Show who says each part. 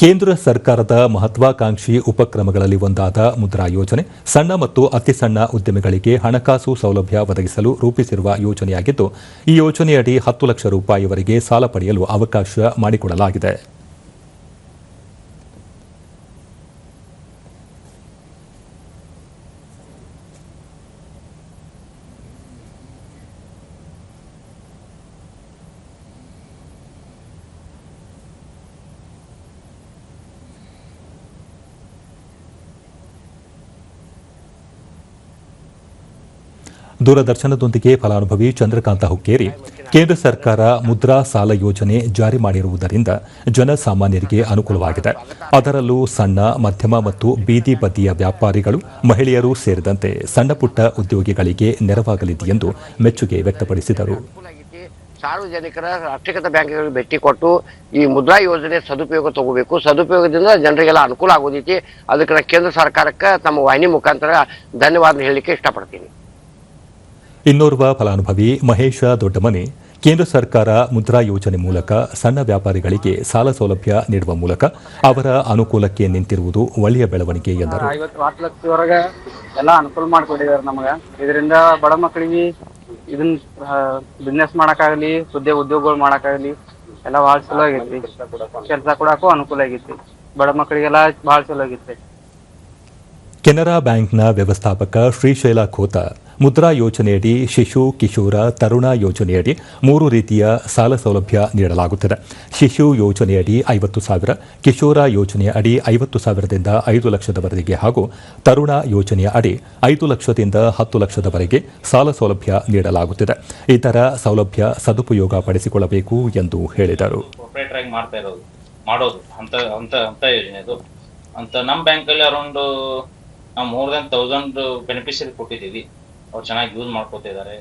Speaker 1: ಕೇಂದ್ರ ಸರ್ಕಾರದ ಮಹತ್ವಾಕಾಂಕ್ಷಿ ಉಪಕ್ರಮಗಳಲ್ಲಿ ಒಂದಾದ ಮುದ್ರಾ ಯೋಜನೆ ಸಣ್ಣ ಮತ್ತು ಅತಿ ಸಣ್ಣ ಉದ್ಯಮಿಗಳಿಗೆ ಹಣಕಾಸು ಸೌಲಭ್ಯ ಒದಗಿಸಲು ರೂಪಿಸಿರುವ ಯೋಜನೆಯಾಗಿದ್ದು, ಈ ಯೋಜನೆಯಡಿ ಹತ್ತು ಲಕ್ಷ ರೂಪಾಯಿವರೆಗೆ ಸಾಲ ಪಡೆಯಲು ಅವಕಾಶ ಮಾಡಿಕೊಡಲಾಗಿದೆ. ದೂರದರ್ಶನದೊಂದಿಗೆ ಫಲಾನುಭವಿ ಚಂದ್ರಕಾಂತ ಹುಕ್ಕೇರಿ, ಕೇಂದ್ರ ಸರ್ಕಾರ ಮುದ್ರಾ ಸಾಲ ಯೋಜನೆ ಜಾರಿ ಮಾಡಿರುವುದರಿಂದ ಜನಸಾಮಾನ್ಯರಿಗೆ ಅನುಕೂಲವಾಗಿದೆ. ಅದರಲ್ಲೂ ಸಣ್ಣ, ಮಧ್ಯಮ ಮತ್ತು ಬೀದಿ ಬದಿಯ ವ್ಯಾಪಾರಿಗಳು, ಮಹಿಳೆಯರು ಸೇರಿದಂತೆ ಸಣ್ಣಪುಟ್ಟ ಉದ್ಯೋಗಿಗಳಿಗೆ ನೆರವಾಗಲಿದೆ ಎಂದು ಮೆಚ್ಚುಗೆ ವ್ಯಕ್ತಪಡಿಸಿದರು.
Speaker 2: ಸಾರ್ವಜನಿಕರ ರಾಷ್ಟ್ರೀಕೃತ ಬ್ಯಾಂಕ್ಗಳಿಗೆ ಭೇಟಿ ಕೊಟ್ಟು ಈ ಮುದ್ರಾ ಯೋಜನೆ ಸದುಪಯೋಗ ತಗೋಬೇಕು. ಸದುಪಯೋಗದಿಂದ ಜನರಿಗೆಲ್ಲ ಅನುಕೂಲ ಆಗೋದೈತಿ. ಅದಕ್ಕೆ ಕೇಂದ್ರ ಸರ್ಕಾರಕ್ಕೆ ತಮ್ಮ ವಾಹಿನಿ ಮುಖಾಂತರ ಧನ್ಯವಾದ ಹೇಳಲಿಕ್ಕೆ ಇಷ್ಟಪಡ್ತೀನಿ.
Speaker 1: ಇನ್ನೋರ್ವ ಫಲಾನುಭವಿ ಮಹೇಶ ದೊಡ್ಡಮನೆ ಕೇಂದ್ರ ಸರ್ಕಾರ ಮುದ್ರಾ ಯೋಜನೆ ಮೂಲಕ ಸಣ್ಣ ವ್ಯಾಪಾರಿಗಳಿಗೆ ಸಾಲ ಸೌಲಭ್ಯ ನೀಡುವ ಮೂಲಕ ಅವರ ಅನುಕೂಲಕ್ಕೆ ನಿಂತಿರುವುದು ಒಳ್ಳೆಯ ಬೆಳವಣಿಗೆ ಎಂದರು.
Speaker 3: ಐವತ್ತು ಹತ್ತು ಲಕ್ಷದವರೆಗೆ ಎಲ್ಲ ಅನುಕೂಲ ಮಾಡಿಕೊಟ್ಟಿದ್ದಾರೆ ನಮಗ. ಇದರಿಂದ ಬಡ ಮಕ್ಕಳಿಗೆ ಇದನ್ನ ಬಿಸ್ನೆಸ್ ಮಾಡಕ್ಕಾಗಲಿ ಉದ್ಯೋಗ ಉದ್ಯೋಗಗಳು ಮಾಡಕ್ಕಾಗಲಿ ಎಲ್ಲ ಭಾಳ ಚಲೋ ಆಗೈತಿ ಕೆಲಸ ಕೊಡಕ್ಕೂ ಅನುಕೂಲ ಆಗೈತಿ ಬಡ ಮಕ್ಕಳಿಗೆಲ್ಲ ಭಾಳ ಚಲೋ ಆಗೈತಿ
Speaker 1: ಕೆನರಾ ಬ್ಯಾಂಕ್ನ ವ್ಯವಸ್ಥಾಪಕ ಶ್ರೀಶೈಲ ಖೋತ ಮುದ್ರಾ ಯೋಜನೆಯಡಿ ಶಿಶು, ಕಿಶೋರ, ತರುಣ ಯೋಜನೆಯಡಿ ಮೂರು ರೀತಿಯ ಸಾಲ ಸೌಲಭ್ಯ ನೀಡಲಾಗುತ್ತದೆ. ಶಿಶು ಯೋಜನೆಯಡಿ ಐವತ್ತು ಸಾವಿರ, ಕಿಶೋರ ಯೋಜನೆಯ ಅಡಿ ಐವತ್ತು ಸಾವಿರದಿಂದ ಐದು ಲಕ್ಷದವರೆಗೆ ಹಾಗೂ ತರುಣ ಯೋಜನೆಯ ಅಡಿ ಐದು ಲಕ್ಷದಿಂದ ಹತ್ತು ಲಕ್ಷದವರೆಗೆ ಸಾಲ ಸೌಲಭ್ಯ ನೀಡಲಾಗುತ್ತಿದೆ. ಇತರ ಸೌಲಭ್ಯ ಸದುಪಯೋಗ ಪಡಿಸಿಕೊಳ್ಳಬೇಕು ಎಂದು ಹೇಳಿದರು.
Speaker 4: ಮಾಡೋದು, ಅಂತ ಅಂತ ಅಂತ ಯೋಜನೆ ಅಂತ ನಮ್ಮ ಬ್ಯಾಂಕಲ್ಲಿ ಅರೌಂಡ್ ನಾವು ಮೋರ್ ದೆನ್ ತೌಸಂಡ್ ಬೆನಿಫಿಷರಿ ಕೊಟ್ಟಿದ್ದೀವಿ. ಅವ್ರು ಚೆನ್ನಾಗಿ ಯೂಸ್ ಮಾಡ್ಕೋತಾ ಇದ್ದಾರೆ